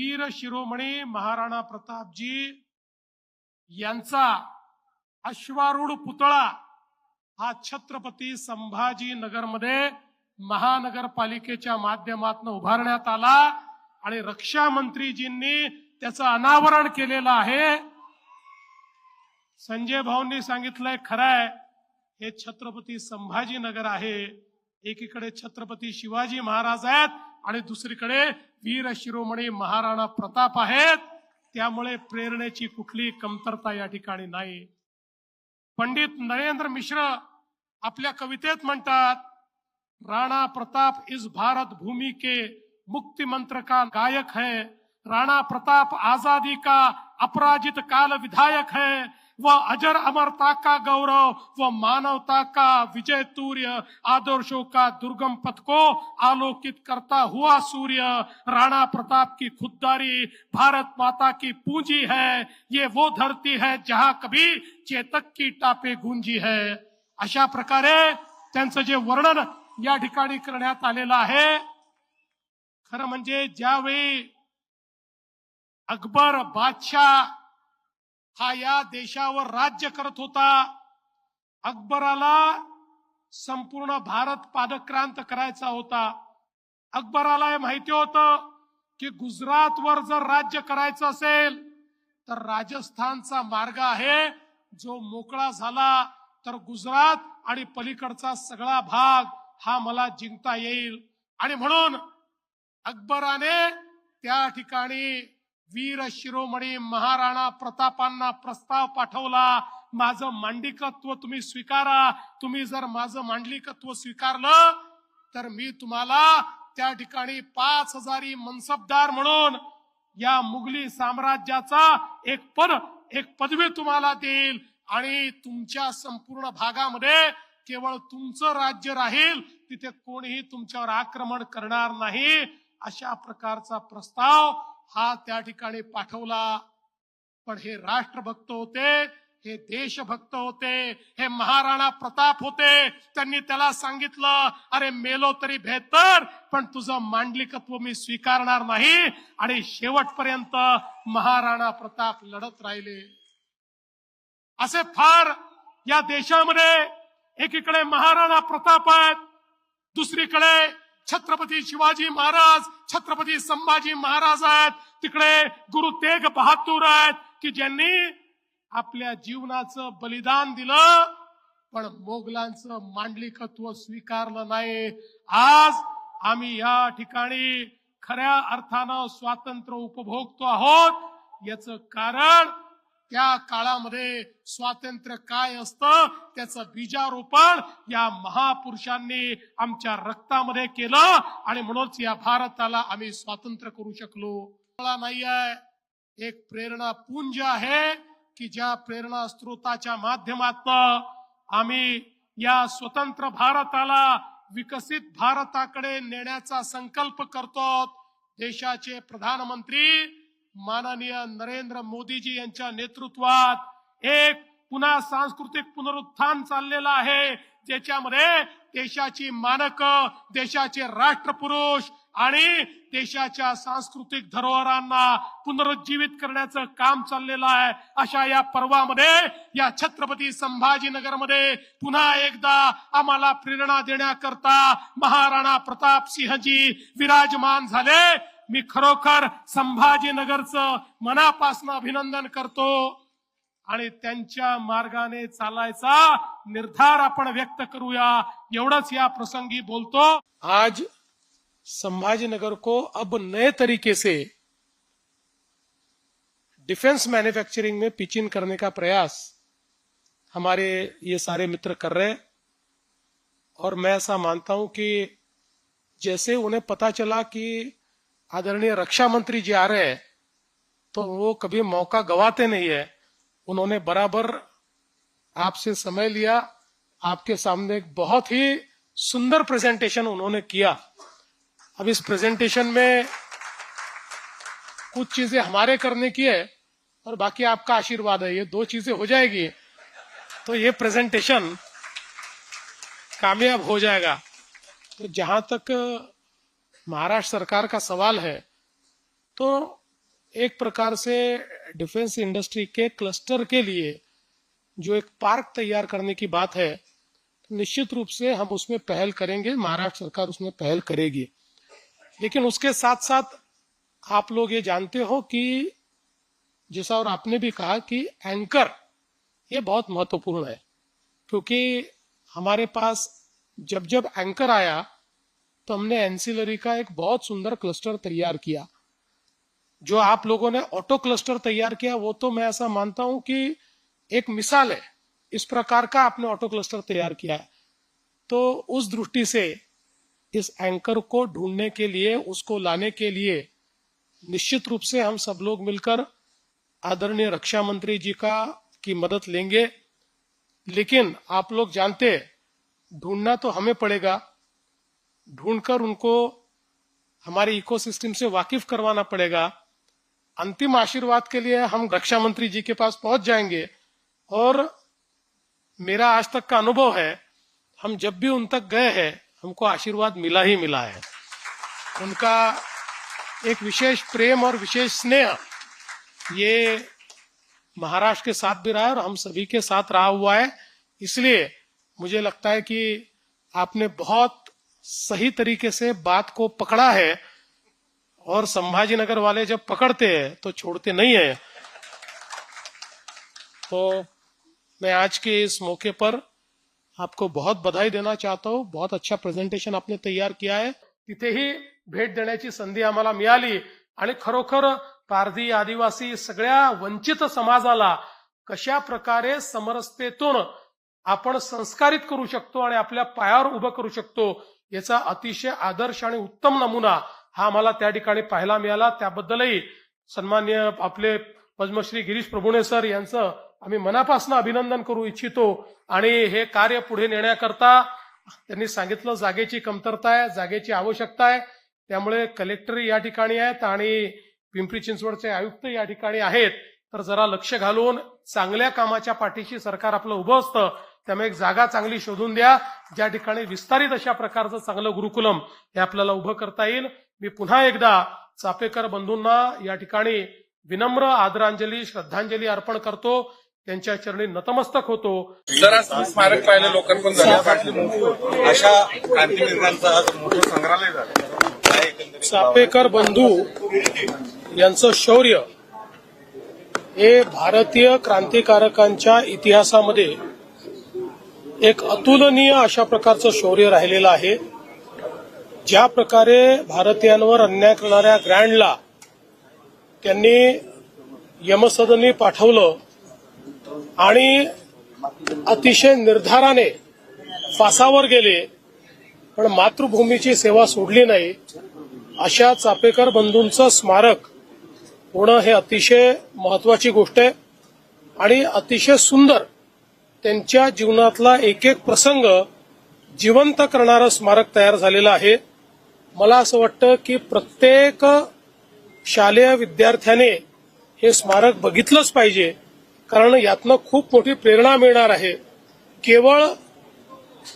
वीर शिरोमणी महाराणा प्रतापजी यांचा अश्वारूढ पुतळा हा छत्रपती संभाजी नगरमध्ये महानगरपालिकेच्या माध्यमातून उभारण्यात आला आणि रक्षा मंत्रीजींनी त्याचं अनावरण केलेलं आहे. संजय भाऊंनी सांगितलंय खरंय हे छत्रपती संभाजीनगर आहे. एकीकडे छत्रपती शिवाजी महाराज आहेत आणि दुसरीकडे वीर शिरोमणी महाराणा प्रताप आहेत. त्यामुळे प्रेरणेची कुठली कमतरता या ठिकाणी नाही. पंडित नरेंद्र मिश्र आपल्या कवितेत म्हणतात राणा प्रताप इस भारत भूमि के मुक्ति मंत्र का गायक है. राणा प्रताप आजादी का अपराजित काल विधायक है. वह अजर अमरता का गौरव व मानवता का विजय तूर्य, आदर्शों का दुर्गम पथ को आलोकित करता हुआ सूर्य, राणा प्रताप की खुददारी, भारत माता की पूंजी है, ये वो धरती है जहाँ कभी चेतक की टापे गुंजी है। अशा प्रकारे त्यांचं जे वर्णन या ठिकाणी करण्यात आलेलं आहे, खरं म्हणजे ज्यावेळी अकबर बादशाह हा या देशावर राज्य करत होता. अकबराला संपूर्ण भारत पादक्रांत करायचा होता. अकबराला हे माहिती होतं की गुजरातवर जर राज्य करायचं असेल तर राजस्थानचा मार्ग आहे जो मोकळा झाला तर गुजरात आणि पलीकडचा सगळा भाग हा मला जिंकता येईल. आणि म्हणून अकबराने त्या ठिकाणी वीर शिरोमणी महाराणा प्रतापांना प्रस्ताव पाठवला. माझं मांडिकत्व तुम्ही स्वीकारा. तुम्ही जर माझं मांडलिकत्व स्वीकारलं तर मी तुम्हाला त्या ठिकाणी पाच हजारी मनसबदार म्हणून या मुघली साम्राज्याचा एक पद एक पदवी तुम्हाला देईल. आणि तुमच्या संपूर्ण भागामध्ये केवळ तुमचं राज्य राहील. तिथे कोणीही तुमच्यावर आक्रमण करणार नाही. अशा प्रकारचा प्रस्ताव हा त्या ठिकाणी पाठवला. पण हे राष्ट्रभक्त होते हे देशभक्त होते हे महाराणा प्रताप होते. त्यांनी त्याला सांगितलं अरे मेलो तरी बेहतर पण तुझं मांडलिकत्व मी स्वीकारणार नाही. आणि शेवटपर्यंत महाराणा प्रताप लढत राहिले. असे फार या देशामध्ये एकीकडे महाराणा प्रताप आहेत दुसरीकडे छत्रपती शिवाजी महाराज छत्रपती संभाजी महाराज आहेत. तिकडे गुरु तेग बहादूर आहेत की ज्यांनी आपल्या जीवनाचं बलिदान दिलं पण मोगलांचं मांडलिकत्व स्वीकारलं नाही. आज आम्ही या ठिकाणी खऱ्या अर्थानं स्वातंत्र्य उपभोगतो आहोत. याच कारण त्या काळामध्ये स्वातंत्र्य काय असतं त्याचं बीजारोपण या महापुरुषांनी आमच्या रक्तामध्ये केलं आणि म्हणूनच या भारताला आम्ही स्वातंत्र्य करू शकलो. मला नाही आहे एक प्रेरणा पुंज आहे की ज्या प्रेरणा स्त्रोताच्या माध्यमातून आम्ही या स्वतंत्र भारताला विकसित भारताकडे नेण्याचा संकल्प करतो देशाचे प्रधानमंत्री माननीय नरेंद्र मोदीजी यांच्या नेतृत्वात एक पुन्हा सांस्कृतिक पुनरुत्थान चाललेलं आहे. ज्याच्यामध्ये देशाची मानक देशाचे राष्ट्रपुरुष आणि देशाच्या सांस्कृतिक धरोहरांना पुनरुज्जीवित करण्याचं काम चाललेलं आहे. अशा या पर्वामध्ये या छत्रपती संभाजीनगरमध्ये पुन्हा एकदा आम्हाला प्रेरणा देण्याकरता महाराणा प्रताप सिंहजी विराजमान झाले. मी खरोखर संभाजीनगरचं मनापासून अभिनंदन करतो आणि त्यांच्या मार्गाने चालायचा निर्धार आपण व्यक्त करूया. एवढंच या प्रसंगी बोलतो. आज संभाजीनगर को अब नए तरीके से डिफेंस मैन्युफैक्चरिंग में पिचिन करने का प्रयास हमारे ये सारे मित्र कर रहे और मैं ऐसा मानता हूँ कि जैसे उन्हें पता चला कि आदरणीय रक्षा मंत्री जी आ रहे हैं तो वो कभी मौका गवाते नहीं है। उन्होंने बराबर आपसे समय लिया, आपके सामने एक बहुत ही सुंदर प्रेजेंटेशन उन्होंने किया। अब इस प्रेजेंटेशन में कुछ चीज़ें हमारे करने की है, और बाकी आपका आशीर्वाद है। ये दो चीज़ें हो जाएगी तो ये प्रेजेंटेशन कामयाब हो जाएगा। तो जहाँ तक महाराष्ट्र सरकार का सवाल है तो एक प्रकार से डिफेंस इंडस्ट्री के क्लस्टर के लिए जो एक पार्क तैयार करने की बात है, निश्चित रूप से हम उसमें पहल करेंगे, महाराष्ट्र सरकार उसमें पहल करेगी। लेकिन उसके साथ साथ आप लोग ये जानते हो कि, जैसा और आपने भी कहा कि एंकर, ये बहुत महत्वपूर्ण है, क्योंकि हमारे पास जब जब एंकर आया तो हमने एंसिलरी का एक बहुत सुंदर क्लस्टर तैयार किया। जो आप लोगों ने ऑटो क्लस्टर तैयार किया, वो तो मैं ऐसा मानता हूँ कि एक मिसाल है। इस प्रकार का आपने ऑटो क्लस्टर तैयार किया है। तो उस दृष्टि से इस एंकर को ढूँढने के लिए, उसको लाने के लिए निश्चित रूप से हम सब लोग मिलकर आदरणीय रक्षा मंत्री जी का, की मदद लेंगे। लेकिन आप लोग जानते ढूंढना तो हमें पड़ेगा। ढूंढकर उनको हमारे इकोसिस्टम से वाकिफ करवाना पड़ेगा। अंतिम आशीर्वाद के लिए हम रक्षा मंत्री जी के पास पहुँच जाएँगे। और मेरा आज तक का अनुभव है, हम जब भी उन तक गए हैं, हमको आशीर्वाद मिला ही मिला है। उनका एक विशेष प्रेम और विशेष स्नेह, ये महाराष्ट्र के साथ भी रहा है और हम सभी के साथ रहा हुआ है। इसलिए मुझे लगता है कि आपने बहुत सही तरीके से बात को पकड़ा है और संभाजी नगर वाले जब पकड़ते हैं तो छोड़ते नहीं है। तो मैं आज के इस मौके पर आपको बहुत बधाई देना चाहता हूँ। बहुत अच्छा प्रेझेंटेशन आपने तयार किया है। आहे तिथेही भेट देण्याची संधी आम्हाला मिळाली आणि खरोखर पारधी आदिवासी सगळ्या वंचित समाजाला कशा प्रकारे समरसतेतून आपण संस्कारित करू आणि आपल्या पायावर उभं करू शकतो याचा अतिशय आदर्श आणि उत्तम नमुना हा आम्हाला त्या ठिकाणी पाहायला मिळाला. त्याबद्दलही सन्मान्य आपले पद्मश्री गिरीश प्रभुणे सर यांचं आम्ही मनापासून अभिनंदन करू इच्छितो. आणि हे कार्य पुढे नेण्याकरता त्यांनी सांगितलं जागेची कमतरता आहे जागेची आवश्यकता आहे. त्यामुळे कलेक्टर या ठिकाणी आहेत आणि पिंपरी चिंचवडचे आयुक्त या ठिकाणी आहेत. तर जरा लक्ष घालून चांगल्या कामाच्या पाठीशी सरकार आपलं उभं असतं. त्यामुळे एक जागा चांगली शोधून द्या. ज्या ठिकाणी विस्तारित अशा प्रकारचं चांगलं गुरुकुलम हे आपल्याला उभं करता येईल. मी पुन्हा एकदा चापेकर बंधूंना या ठिकाणी विनम्र आदरांजली श्रद्धांजली अर्पण करतो. त्यांच्या चरणी नतमस्तक होतो. जर स्मारक पाहिलं झालं अशा क्रांतीवीरांचं मोठं संग्रहालय झालं. चापेकर बंधू यांचं शौर्य हे भारतीय क्रांतिकारकांच्या इतिहासामध्ये एक अतुलनीय अशा प्रकारचं शौर्य राहिलेलं आहे. ज्या प्रकारे भारतीयांवर अन्याय करणाऱ्या ग्रँडला त्यांनी यमसदनी पाठवलं आणि अतिशय निर्धाराने फासावर गेले पण मातृभूमीची सेवा सोडली नाही अशा चापेकर बंधूंचं स्मारक होणं हे अतिशय महत्वाची गोष्ट आहे आणि अतिशय सुंदर त्यांच्या जीवनातला एक एक प्रसंग जिवंत करणारं स्मारक तयार झालेलं आहे. मला असं वाटतं की प्रत्येक शालेय विद्यार्थ्याने हे स्मारक बघितलंच पाहिजे कारण यातनं खूप मोठी प्रेरणा मिळणार आहे. केवळ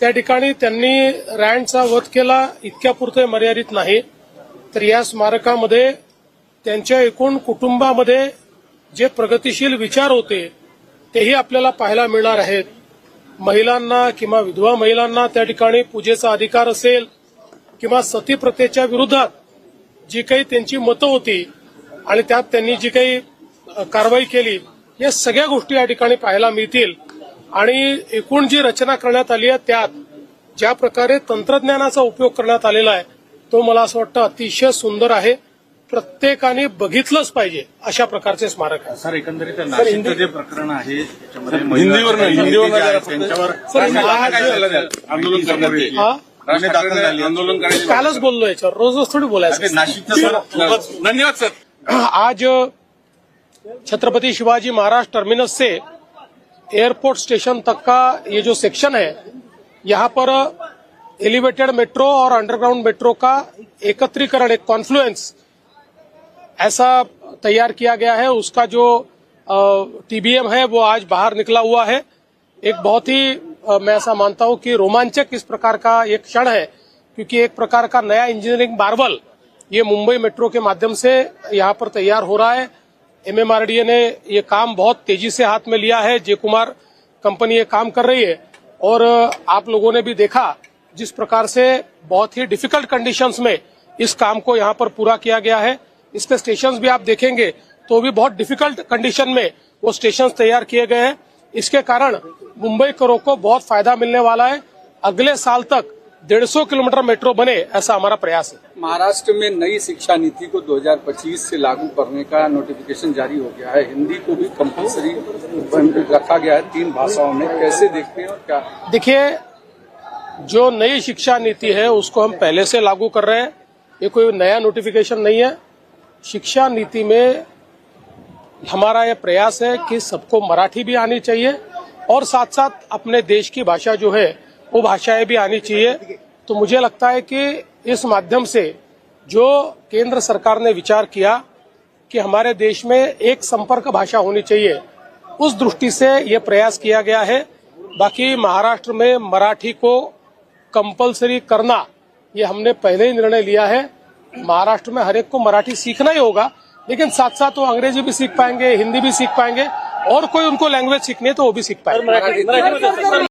त्या ठिकाणी त्यांनी रँडचा वध केला इतक्यापुरते मर्यादित नाही तर या स्मारकामध्ये त्यांच्या एकूण कुटुंबामध्ये जे प्रगतिशील विचार होते तेही आपल्याला पाहायला मिळणार आहेत. महिलांना किंवा विधवा महिलांना त्या ठिकाणी पूजेचा अधिकार असेल किंवा सती प्रथेच्या विरोधात जी काही त्यांची मतं होती आणि त्यात त्यांनी जी काही कारवाई केली या सगळ्या गोष्टी या ठिकाणी पाहायला मिळतील. आणि एकूण जी रचना करण्यात आली आहे त्यात ज्या प्रकारे तंत्रज्ञानाचा उपयोग करण्यात आलेला आहे तो मला असं वाटतं अतिशय सुंदर आहे. प्रत्येकाने बघितलंच पाहिजे अशा प्रकारचे स्मारक आहे सर एकंदरीत नाशिकचं जे प्रकरण आहे त्याच्यामध्ये हिंदीवर नाही, हिंदीवर नाही जरा फक्त. त्यांच्यावर सर, आज आज- काय झालं? आंदोलन करण्यात येईल. हा? गुन्हे दाखल झाले. आंदोलन करायचे कालच बोललो याच्यावर रोज रोज थोडी बोलायचं. नाशिकचं सर धन्यवाद सर. आज छत्रपति शिवाजी महाराज टर्मिनस से एयरपोर्ट स्टेशन तक का ये जो सेक्शन है यहाँ पर एलिवेटेड मेट्रो और अंडरग्राउंड मेट्रो का एकत्रीकरण एक कॉन्फ्लुएंस ऐसा तैयार किया गया है। उसका जो टीबीएम है, वो आज बाहर निकला हुआ है। एक बहुत ही मैं ऐसा मानता हूँ कि रोमांचक इस प्रकार का एक क्षण है, क्योंकि एक प्रकार का नया इंजीनियरिंग मार्बल ये मुंबई मेट्रो के माध्यम से यहाँ पर तैयार हो रहा है। एमएमआरडीए ने ये काम बहुत तेज़ी से हाथ में लिया है। जय कुमार कंपनी ये काम कर रही है। और आप लोगों ने भी देखा जिस प्रकार से बहुत ही डिफ़िकल्ट कंडीशंस में इस काम को यहाँ पर पूरा किया गया है। इसके स्टेशन भी आप देखेंगे तो भी बहुत डिफ़िकल्ट कंडीशन में वो स्टेशन तैयार किए गए हैं। इसके कारण मुंबई करों को बहुत फ़ायदा मिलने वाला है। अगले साल तक 150 किलोमीटर मेट्रो बने ऐसा हमारा प्रयास है। महाराष्ट्र में नई शिक्षा नीति को 2025 से लागू करने का नोटिफिकेशन जारी हो गया है। हिंदी को भी कंपलसरी रखा गया है तीन भाषाओं में। कैसे देखते हैं और क्या? देखिए जो नई शिक्षा नीति है उसको हम पहले से लागू कर रहे हैं। ये कोई नया नोटिफिकेशन नहीं है। शिक्षा नीति में हमारा यह प्रयास है कि सबको मराठी भी आनी चाहिए और साथ साथ अपने देश की भाषा जो है, वो भाषाएँ भी आनी चाहिए। तो मुझे लगता है कि इस माध्यम से जो केंद्र सरकार ने विचार किया कि हमारे देश में एक संपर्क भाषा होनी चाहिए, उस दृष्टि से ये प्रयास किया गया है। बाकी महाराष्ट्र में मराठी को कंपलसरी करना, ये हमने पहले ही निर्णय लिया है। महाराष्ट्र में हर एक को मराठी सीखना ही होगा लेकिन साथ साथ वो अंग्रेजी भी सीख पाएंगे हिंदी भी सीख पाएंगे और कोई उनको लैंग्वेज सीखनी है तो वो भी सीख पाएंगे।